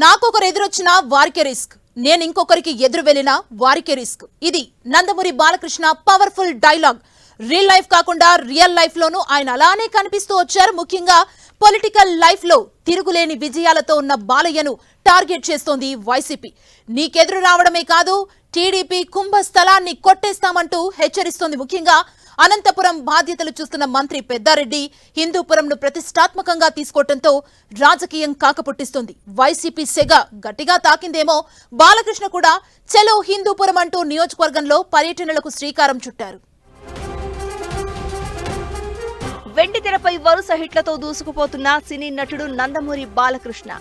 నాకొకరు ఎదురొచ్చినా వారికే రిస్క్. నేను ఇంకొకరికి ఎదురు వెళ్ళినా వారికే రిస్క్. ఇది Nandamuri Balakrishna powerful dialogue. Real life కాకుండా రియల్ లైఫ్ లోనూ ఆయన అలానే కనిపిస్తూ వచ్చారు. ముఖ్యంగా పొలిటికల్ లైఫ్లో తిరుగులేని విజయాలతో ఉన్న బాలయ్యను టార్గెట్ చేస్తోంది వైసీపీ. నీకెదురు రావడమే కాదు టీడీపీ కుంభస్థలాన్ని కొట్టేస్తామంటూ హెచ్చరిస్తోంది. ముఖ్యంగా అనంతపురం బాధ్యతలు చూస్తున్న మంత్రి పెద్దారెడ్డి హిందూపురంను ప్రతిష్టాత్మకంగా తీసుకోవడంతో రాజకీయం కాకపుట్టిస్తుంది. వైసీపీ సెగ గట్టిగా తాకిందేమో. బాలకృష్ణ కూడా చెలో హిందూపురం అంటూ నియోజకవర్గంలో పర్యటనలకు శ్రీకారం చుట్టారు. వెండి తెరపై వరుస హిట్లతో దూసుకుపోతున్న సినీ నటుడు నందమూరి బాలకృష్ణ.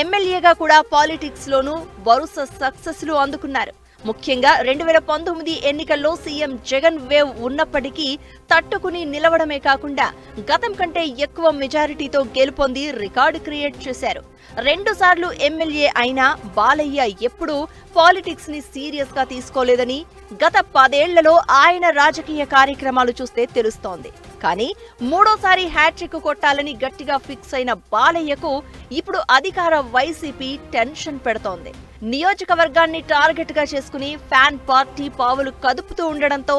ఎమ్మెల్యేగా కూడా పాలిటిక్స్ లోనూ వరుస సక్సెస్లు అందుకున్నారు. ముఖ్యంగా రెండు వేల పంతొమ్మిది ఎన్నికల్లో సీఎం జగన్ వేవ్ ఉన్నప్పటికీ తట్టుకుని నిలవడమే కాకుండా గతం కంటే ఎక్కువ మెజారిటీతో గెలుపొంది రికార్డు క్రియేట్ చేశారు. రెండుసార్లు ఎమ్మెల్యే అయినా బాలయ్య ఎప్పుడూ పాలిటిక్స్ని సీరియస్గా తీసుకోలేదని గత పదేళ్ళలో ఆయన రాజకీయ కార్యక్రమాలు చూస్తే తెలుస్తోంది. కానీ మూడోసారి హ్యాట్రిక్ కొట్టాలని గట్టిగా ఫిక్స్ అయిన బాలయ్యకు ఇప్పుడు అధికార వైసీపీ టెన్షన్ పెడుతోంది. నియోజకవర్గాన్ని టార్గెట్గా చేసుకుని ఫ్యాన్ పార్టీ పావులు కదుపుతూ ఉండడంతో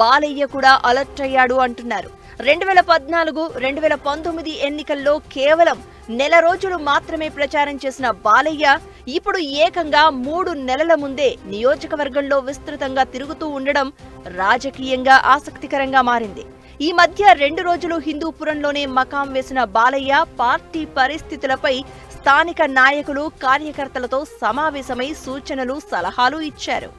బాలయ్య కూడా అలర్ట్ అయ్యాడు అంటున్నారు. రెండు వేల పద్నాలుగు రెండు వేల పంతొమ్మిది ఎన్నికల్లో కేవలం నెల రోజులు మాత్రమే ప్రచారం చేసిన బాలయ్య ఇప్పుడు ఏకంగా మూడు నెలల ముందే నియోజకవర్గంలో విస్తృతంగా తిరుగుతూ ఉండడం రాజకీయంగా ఆసక్తికరంగా మారింది. ఈ మధ్య రెండు రోజులు హిందూపురంలోనే మకాం వేసిన బాలయ్య పార్టీ పరిస్థితులపై స్థానిక నాయకులు కార్యకర్తలతో సమావేశమై సూచనలు సలహాలు ఇచ్చారు.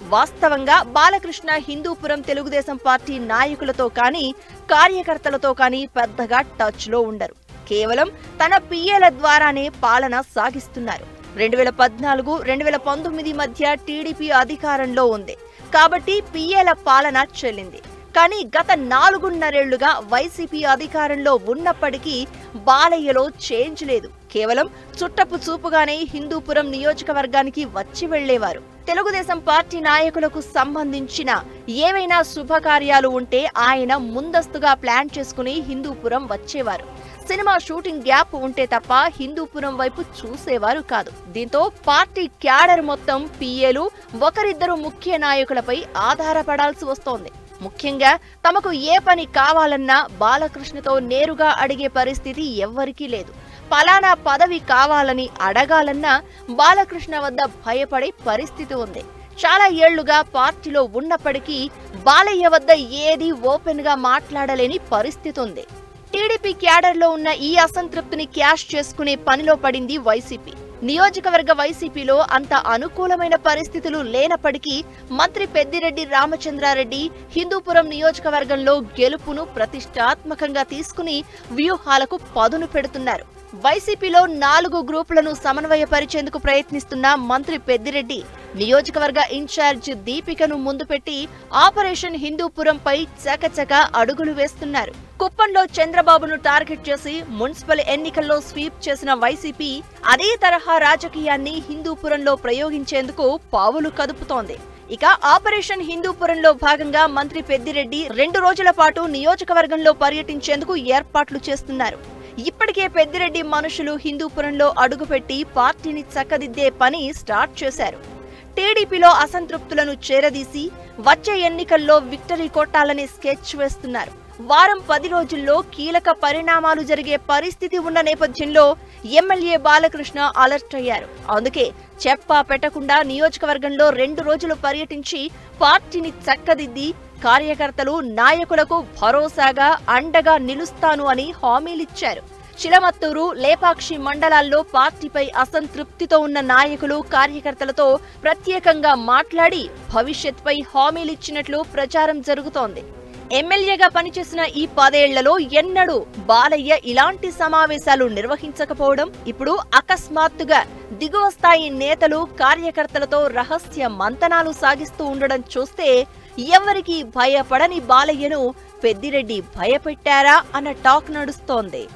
వాస్తవంగా బాలకృష్ణ హిందూపురం తెలుగుదేశం పార్టీ నాయకులతో కానీ కార్యకర్తలతో కానీ పెద్దగా టచ్లో ఉండరు. కేవలం తన పిఏల ద్వారానే పాలన సాగిస్తున్నారు. రెండు వేల పద్నాలుగు రెండు వేల పంతొమ్మిది మధ్య టీడీపీ అధికారంలో ఉంది. కాబట్టి పిఏల పాలన చెల్లింది. కానీ గత నాలుగున్నరేళ్ళుగా వైసీపీ అధికారంలో ఉన్నప్పటికీ బాలయ్యలో చేంజ్ లేదు. కేవలం చుట్టపు చూపుగానే హిందూపురం నియోజకవర్గానికి వచ్చి వెళ్ళేవారు. తెలుగుదేశం పార్టీ నాయకులకు సంబంధించిన ఏవైనా శుభకార్యాలు ఉంటే ఆయన ముందస్తుగా ప్లాన్ చేసుకుని హిందూపురం వచ్చేవారు. సినిమా షూటింగ్ గ్యాప్ ఉంటే తప్ప హిందూపురం వైపు చూసేవారు కాదు. దీంతో పార్టీ క్యాడర్ మొత్తం పిఏలు ఒకరిద్దరు ముఖ్య నాయకులపై ఆధారపడాల్సి వస్తోంది. ముఖ్యంగా తమకు ఏ పని కావాలన్నా బాలకృష్ణతో నేరుగా అడిగే పరిస్థితి ఎవ్వరికీ లేదు. పలానా పదవి కావాలని అడగాలన్నా బాలకృష్ణ వద్ద భయపడే పరిస్థితి ఉంది. చాలా ఏళ్ళుగా పార్టీలో ఉన్నప్పటికీ బాలయ్య వద్ద ఏది ఓపెన్గా మాట్లాడలేని పరిస్థితి ఉంది. టీడీపీ క్యాడర్లో ఉన్న ఈ అసంతృప్తిని క్యాష్ చేసుకునే పనిలో పడింది వైసీపీ. నియోజకవర్గ వైసీపీలో అంత అనుకూలమైన పరిస్థితులు లేనప్పటికీ మంత్రి పెద్దిరెడ్డి రామచంద్రారెడ్డి హిందూపురం నియోజకవర్గంలో గెలుపును ప్రతిష్టాత్మకంగా తీసుకుని వ్యూహాలకు పదును పెడుతున్నారు. వైసీపీలో నాలుగు గ్రూపులను సమన్వయపరిచేందుకు ప్రయత్నిస్తున్న మంత్రి పెద్దిరెడ్డి నియోజకవర్గ ఇన్ఛార్జ్ దీపికను ముందు పెట్టి ఆపరేషన్ హిందూపురంపై చకచక అడుగులు వేస్తున్నారు. కుప్పంలో చంద్రబాబును టార్గెట్ చేసి మున్సిపల్ ఎన్నికల్లో స్వీప్ చేసిన వైసీపీ అదే తరహా రాజకీయాన్ని హిందూపురంలో ప్రయోగించేందుకు పావులు కదుపుతోంది. ఇక ఆపరేషన్ హిందూపురంలో భాగంగా మంత్రి పెద్దిరెడ్డి రెండు రోజుల పాటు నియోజకవర్గంలో పర్యటించేందుకు ఏర్పాట్లు చేస్తున్నారు. ఇప్పటికే పెద్దిరెడ్డి మనుషులు హిందూపురంలో అడుగుపెట్టి పార్టీని చక్కదిద్దే పని స్టార్ట్ చేశారు. టీడీపీలో అసంతృప్తులను చేరదీసి వచ్చే ఎన్నికల్లో విక్టరీ కొట్టాలనే స్కెచ్ వేస్తున్నారు. వారం పది రోజుల్లో కీలక పరిణామాలు జరిగే పరిస్థితి ఉన్న నేపథ్యంలో ఎమ్మెల్యే బాలకృష్ణ అలర్ట్ అయ్యారు. అందుకే చెప్పా పెట్టకుండా నియోజకవర్గంలో రెండు రోజులు పర్యటించి పార్టీని చక్కదిద్ది కార్యకర్తలు నాయకులకు భరోసాగా అండగా నిలుస్తాను అని హామీలిచ్చారు. చిలమత్తూరు లేపాక్షి మండలాల్లో పార్టీపై అసంతృప్తితో ఉన్న నాయకులు కార్యకర్తలతో ప్రత్యేకంగా మాట్లాడి భవిష్యత్పై హామీలిచ్చినట్లు ప్రచారం జరుగుతోంది. ఎమ్మెల్యేగా పనిచేసిన ఈ పదేళ్ళలో ఎన్నడూ బాలయ్య ఇలాంటి సమావేశాలు నిర్వహించకపోవడం ఇప్పుడు అకస్మాత్తుగా దిగువ స్థాయి నేతలు కార్యకర్తలతో రహస్య మంతనాలు సాగిస్తూ ఉండడం చూస్తే ఎవరికి భయపడని బాలయ్యను పెద్దిరెడ్డి భయపెట్టారా అన్న టాక్ నడుస్తోంది.